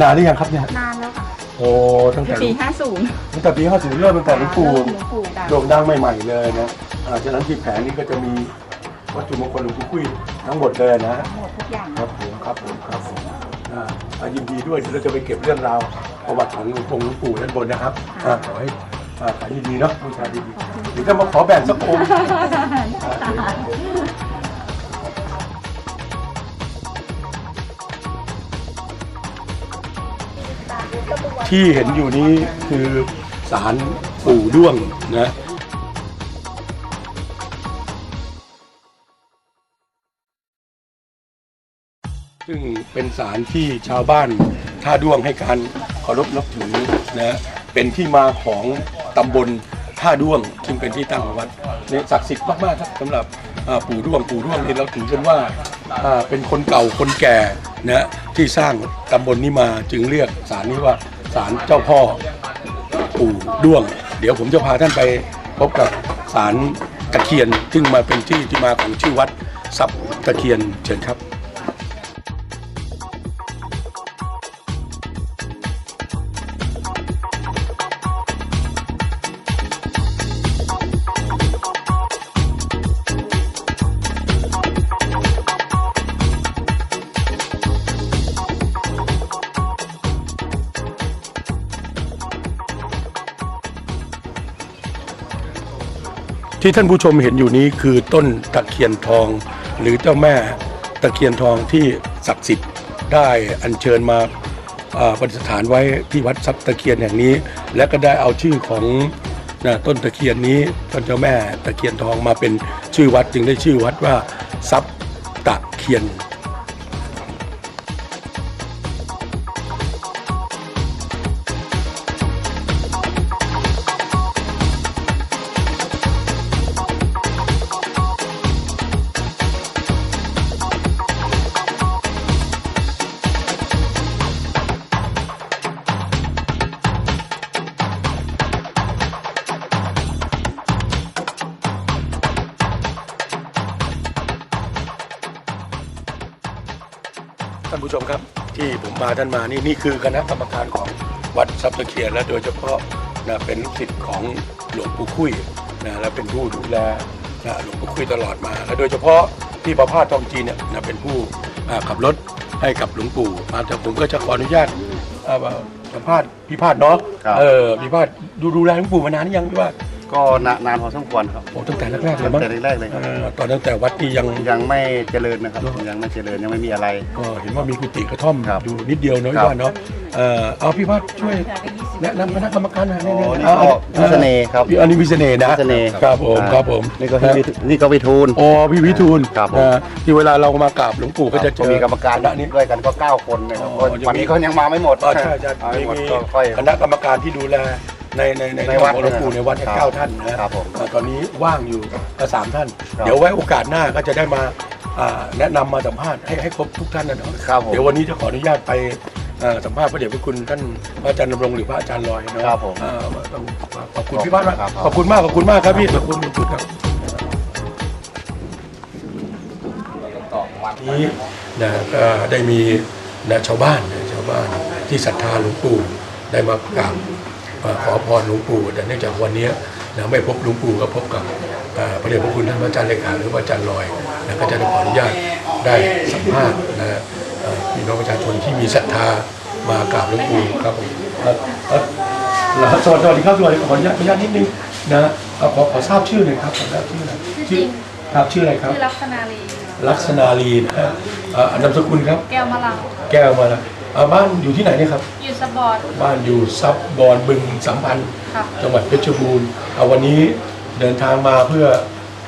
นานหรือยังครับเนี่ย นานแล้วค่ะโอ้ตั้งแต่ปีห้าศูนย์ตั้งแต่ปี50เริ่มตั้งแต่หลวงปู่หลวงปู่ดังโด่งดังใหม่ ๆ เลยนะอ่าฉะนั้นที่แผงนี้ก็จะมีวัตถุมงคลหลวงปู่คุยทั้งหมดเลยนะ หมดทุกอย่าง ครับผมครับผมครับผมอ่าอ่ายินดีด้วยที่เราจะไปเก็บเรื่องราวประวัติของหลวงปู่หลวงปู่ด้านบนนะครับอ่าขอให้อ่าขายดีๆเนาะบูชาดีๆหรือจะมาขอแบ่งสักองค์อ่า ที่เห็นอยู่นี้คือศาลปู่ด้วงนะซึ่งเป็นศาลที่ชาวบ้านท่าด้วงให้การเคารพนับถือนะเป็นที่มาของตำบลท่าด้วงซึ่งเป็นที่ตั้งของวัดเนี่ยศักดิ์สิทธิ์มากๆครับสำหรับปู่ด้วงปู่ด้วงนี่เราถือกันว่าเป็นคนเก่าคนแก่นะที่สร้างตำบลนี้มาจึงเรียกศาลนี้ว่า ศาลเจ้าพ่อปู่ด้วง เดี๋ยวผมจะพาท่านไปพบกับศาลตะเคียนซึ่งมาเป็นที่ที่มาของชื่อวัดทรัพย์ตะเคียนเชิญครับ ที่ท่านผู้ชมเห็นอยู่นี้คือต้นตะเคียนทอง หรือเจ้าแม่ตะเคียนทองที่ศักดิ์สิทธิ์ได้อัญเชิญมาประดิษฐานไว้ที่วัดทรัพย์ตะเคียนแห่งนี้ และก็ได้เอาชื่อของนะต้นตะเคียนนี้ต้นเจ้าแม่ตะเคียนทองมาเป็นชื่อวัดจึงได้ชื่อวัดว่าทรัพย์ตะเคียน ท่านผู้ชมครับ ที่ผมพาท่านมานี่นี่คือคณะกรรมการของวัดทรัพย์ตะเคียนและโดยเฉพาะนะเป็นลูกศิษย์ของหลวงปู่คุยนะและเป็นผู้ดูแลนะหลวงปู่คุยตลอดมา และโดยเฉพาะที่ประพาสทองจีนเนี่ยนะเป็นผู้อ่าขับรถให้กับหลวงปู่มาแต่ผมก็จะขออนุญาตอ่าสัมภาษณ์พี่พาดเนาะครับ เออพี่พาดดูดูแลหลวงปู่มานานหรือยังพี่พาด ก็นานานพอสมควรครับ โอ้ตั้งแต่แรกๆเลยมั้งตั้งแต่แรกๆเลยครับเออตอนตั้งแต่วัดนี่ยัง ยังไม่เจริญนะครับ ยังไม่เจริญยังไม่มีอะไร ก็เห็นว่ามีกุฏิกระท่อมครับอยู่นิดเดียวเนาะครัพี่บ ว่าเนาะเอ่อเอาพี่พัดช่วยแนะนำคณะกรรมการหน่อยอ๋อเนี่ยนี่ก็พิเสน่ห์ครับ พี่อันนี้พิเสน่ห์นะพิเสน่ห์ครับผมครับผมนี่ก็พี่วินี่ก็วิทูลอ๋อพี่วิทูลครับผมนะที่เวลาเรามากราบหลวงปู่ก็จะเจอ มีกรรมการคณะนี้ด้วยกันก็ 9 คนนะครับอ๋อยังมี วันนี้เขายังมาไม่หมดอ๋อใช่ใช่มามีไม่หมดมีก็ค่อย คณะกรรมการที่ดูแล ในในในในวัดของหลวงปู่ในวัดเนี่ยครับเก้าท่านนะครับผมเอ่อตอนนี้ว่างอยู่ก็สามท่าน ครับ เดี๋ยวไว้โอกาสหน้าก็จะได้มาอ่าแนะนำมาสัมภาษณ์ให้ให้ครบทุกท่านนะเนาะครับผม เดี๋ยววันนี้จะขออนุญาตไปเอ่อสัมภาษณ์พระเดชพระคุณท่านพระอาจารย์ดำรงหรือพระอาจารย์ลอยเนาะครับผมเอ่อต้องขอบคุณพี่บ้านมากครับ ขอบคุณมากขอบคุณมากครับพี่ขอบคุณขอบคุณครับ นี้นะก็ได้มีนะชาวบ้านนะชาวบ้านที่ศรัทธาหลวงปู่ได้มากราบ มาขอพรหลวงปู่ แต่เนื่องจากวันนี้นะไม่พบหลวงปู่ก็พบกับพระเดชพระคุณท่านพระอาจารย์เลขาหรือพระอาจารย์ลอยนะก็จะได้ขออนุญาตได้สัมภาษณ์นะพี่น้องประชาชนที่มีศรัทธามากราบหลวงปู่ครับผมเอ่อเอ่อเอ่อสวัสดีครับสวัสดีขออนุญาตขออนุญาตนิดนึงนะขอขอทราบชื่อหน่อยครับขอทราบชื่อหน่อยชื่อจริงครับชื่ออะไรครับชื่อลักษณาลีลักษณาลีนะฮะเอ่อนามสกุลครับ แก้วมะลังแก้วมาล้วเอ่อบ้านอยู่ที่ไหนเนี่ยครับ อยู่สปอร์ตบ้านอยู่ซับบอนบึงสัมพันธ์ครับจังหวัดเพชรบูรณ์เอาวันนี้เดินทางมาเพื่อ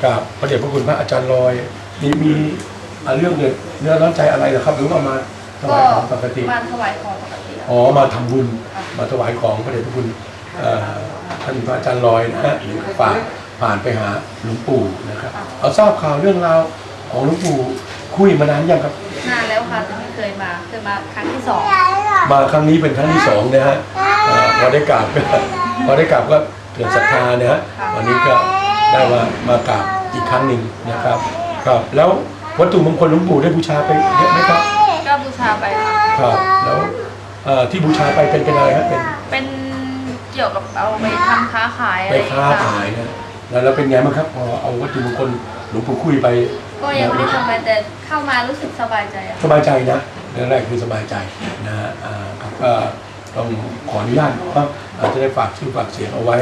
กราบพระเดชพระคุณพระอาจารย์ลอย มีมีอ่าเรื่องเนื้อเนื้อร้อนใจอะไรเหรอครับ หรือว่ามาถก็วายของปกติ มาถวายของปกติอ๋อ มาทำบุญ มาถวายของพระเดชพระคุณเอ่อท่านพระอาจารย์ลอยนะฮะหรือฝากผ่านไปหาหลวงปู่นะครับ เอาทราบข่าวเรื่องราวของหลวงปู่คุยมานานยังครับ นานแล้วค่ะแต่ไม่ เคยมาเคยมาครั้งที่สองมาครั้งนี้เป็นครั้งที่สองนะฮะเอ่อพอได้กราบก็พอได้กราบก็เกิดศรัทธานะฮะวันนี้ก็ได้มามากราบอีกครั้งหนึ่งนะครับครับแล้ววัตถุมงคลหลวงปู่ได้บูชาไปเยอะไหมครับก็บูชาไปค่ะครับแล้วเอ่อที่บูชาไปเป็นเป็นอะไรฮะเป็นเป็นเกี่ยวกับเอาไปทำค้าขายอะไปไรอย่างค้าเงี้ยค่ะขายนะ แล้วแล้วเป็นไงบ้างครับพอเอาวัตถุมงคลหลวงปู่คุยไปก็ยังไม่ได้ทำอะไรแต่เข้ามารู้สึกสบายใจอะสบายใจนะเรื่องแรกคือสบายใจนะฮะอ่าครับก็ต้องขออนุญาตครับอาจจะได้ฝากชื่อฝากเสียงเอาไว้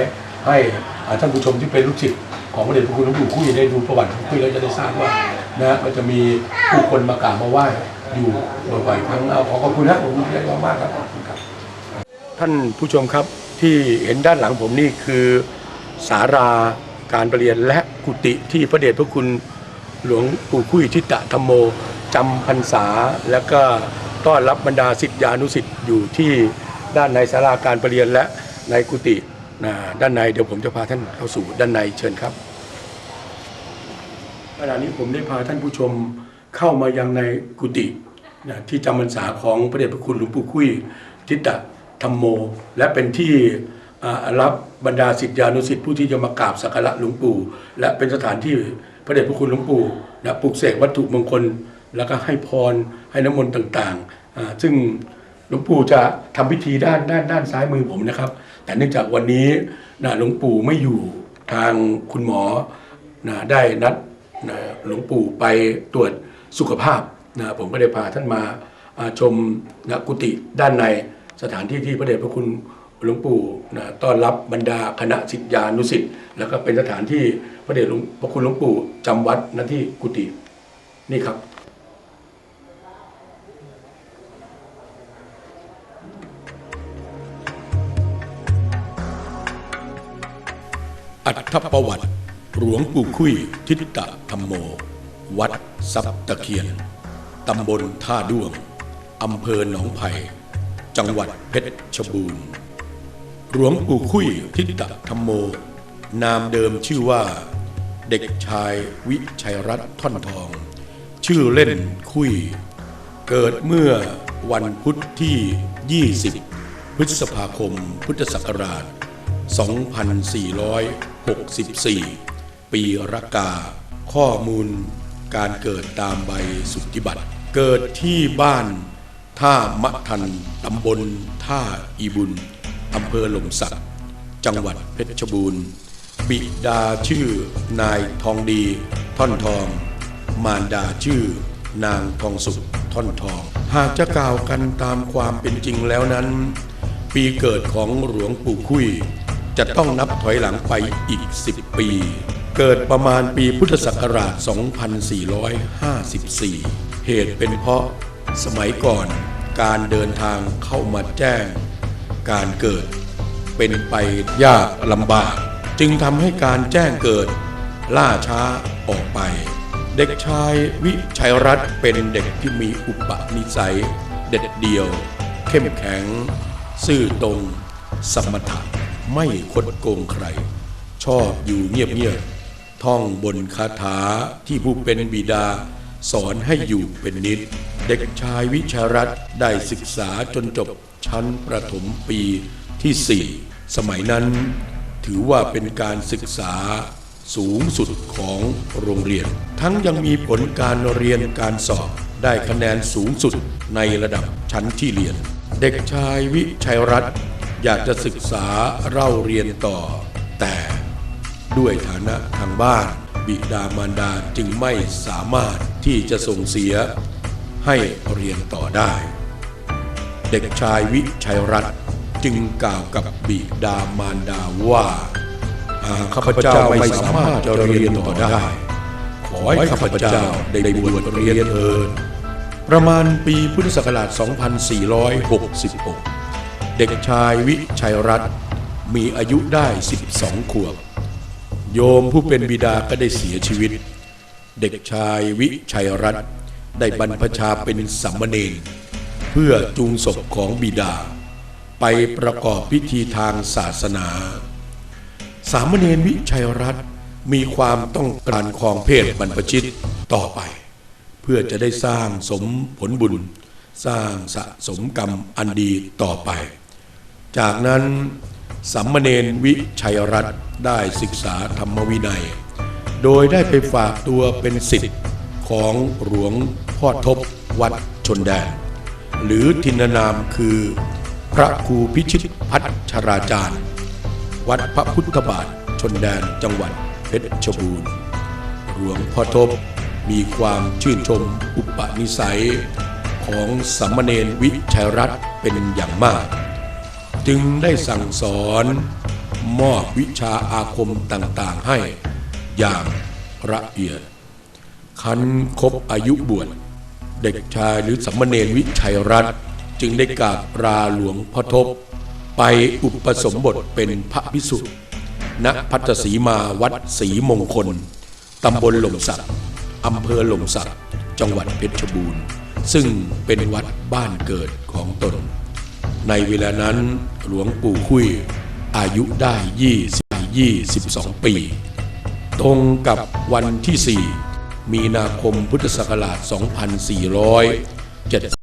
ให้อ่าท่านผู้ชมที่เป็นลูกศิษย์ของพระเดชพระคุณหลวงปู่คุยได้ดูประวัติของคุยแล้วจะได้ทราบว่านะฮะมันจะมีผู้คนมากราบมาไหว้อยู่บ่อยๆครั้งเอาขอขอบคุณนะผมได้มากๆครับขอบคุณครับ ท่านผู้ชมครับที่เห็นด้านหลังผมนี่คือสารา การประเรียนและกุฏิที่พระเดชพระคุณหลวงปู่คุยทิตะธรรมโมจำพรรษา แล้วก็ต้อนรับบรรดาศิษยานุศิษย์อยู่ที่ด้านในศาลาการประเรียนและในกุฏิด้านในเดี๋ยวผมจะพาท่านเข้าสู่ด้านในเชิญครับขณะนี้ผมได้พาท่านผู้ชมเข้ามายังในกุฏินะที่จำพรรษาของพระเดชพระคุณหลวงปู่คุยทิตะธรรมโม และเป็นที่ รับบรรดาศิษยานุศิษย์ผู้ที่จะมากราบสักการะหลวงปู่ และเป็นสถานที่พระเดชพระคุณหลวงปู่นะปลุกเสกวัตถุมงคล แล้วก็ให้พรให้น้ำมนต์ต่างๆอ่าซึ่งหลวงปู่จะทำพิธีด้านด้านด้านซ้ายมือผมนะครับ แต่เนื่องจากวันนี้นะหลวงปู่ไม่อยู่ทางคุณหมอนะได้นัดนะหลวงปู่ไปตรวจสุขภาพนะผมก็ได้พาท่านมาอ่าชมนะกุฏิด้านในสถานที่ที่พระเดชพระคุณ หลวงปู่นะต้อนรับบรรดาคณะศิษยานุศิษย์แล้วก็เป็นสถานที่พระเดชหลวงพระคุณหลวงปู่จำวัดณที่กุฏินี่ครับอัตถประวัติ หลวงปู่คุยทิตตะธรรมโม วัดซับตะเคียน ตำบลท่าด้วง อำเภอหนองไผ่ จังหวัดเพชรชบูรณ์ หลวงปู่คุยทิตตะธรรมโม นามเดิมชื่อว่า เด็กชายวิชัยรัตน์ท่อนทอง ชื่อเล่นคุย เกิดเมื่อวันพุธที่ 20 พฤษภาคม พุทธศักราช 2464 ปีรากา ข้อมูลการเกิดตามใบสุทธิบัตรเกิดที่บ้านท่ามะทันตำบลท่าอีบุญ อำเภอหล่มสัก จังหวัดเพชรบูรณ์ บิดาชื่อ นายทองดีท่อนทอง มารดาชื่อ นางทองสุขท่อนทอง หากจะกล่าวกันตามความเป็นจริงแล้วนั้น ปีเกิดของหลวงปู่คุยจะต้องนับถอยหลังไปอีก 10 ปี เกิดประมาณปีพุทธศักราช 2454 เหตุเป็นเพราะสมัยก่อนการเดินทางเข้ามาแจ้ง การเกิด เป็นไปยากลำบาก จึงทำให้การแจ้งเกิด ล่าช้าออกไป เด็กชายวิชัยรัตน์เป็นเด็กที่มีอุปนิสัย เด็ดเดี่ยว เข้มแข็ง ซื่อตรง สมถะไม่คดโกงใคร ชอบอยู่เงียบๆท่องบนคาถาที่ผู้เป็นบิดาสอนให้อยู่เป็นนิด เด็กชายวิชารัตได้ศึกษาจนจบ ชั้นประถมปีที่ 4 สมัยนั้นถือว่าเป็นการศึกษาสูงสุดของโรงเรียน ทั้งยังมีผลการเรียนการสอบได้คะแนนสูงสุดในระดับชั้นที่เรียน เด็กชายวิชัยรัตน์อยากจะศึกษาเล่าเรียนต่อ แต่ด้วยฐานะทางบ้าน บิดามารดาจึงไม่สามารถที่จะส่งเสียให้เรียนต่อได้ เด็กชายวิชัยรัตน์จึงกล่าวกับบิดามารดาว่าหากข้าพเจ้าไม่สามารถจะเรียนต่อได้ ขอให้ข้าพเจ้าได้บวชเรียนเถิดประมาณปีพุทธศักราช 2466 เด็กชายวิชัยรัตน์มีอายุได้ 12 ขวบ โยมผู้เป็นบิดาก็ได้เสียชีวิต เด็กชายวิชัยรัตน์ได้บรรพชาเป็นสัมมเนร เพื่อจูงศพของบิดา ไปประกอบพิธีทางศาสนา สามเณรวิชัยรัตน์มีความต้องการครองเพศบรรพชิตต่อไป เพื่อจะได้สร้างสมผลบุญ สร้างสะสมกรรมอันดีต่อไป จากนั้นสัมมเนรวิชัยรัตน์ได้ศึกษาธรรมวินัย โดยได้ไปฝากตัวเป็นศิษย์ของหลวงพ่อทบวัดชนแดน หรือทินนามคือ พระครูพิชิตพัชราจารย์ วัดพระพุทธบาทชนแดนจังหวัดเพชรบูรณ์หลวงพ่อทบมีความชื่นชมอุปนิสัยของสามเณรวิชัยรัตน์เป็นอย่างมาก จึงได้สั่งสอนมอบวิชาอาคมต่างๆให้อย่างละเอียดคันครบอายุบวช เด็กชายหรือสามเณรวิชัยรัตน์จึงได้กราบลาหลวงพ่อทบ ไปอุปสมบทเป็นพระพิสุณพัทสีมาวัดศรีมงคล ตำบลหล่มสักอำเภอหล่มสักจังหวัดเพชรบูรณ์ ซึ่งเป็นวัดบ้านเกิดของตน ในเวลานั้นหลวงปู่คุยอายุได้ 20 22 ปี ตรงกับวันที่ 4 มีนาคมพุทธศักราช 2,470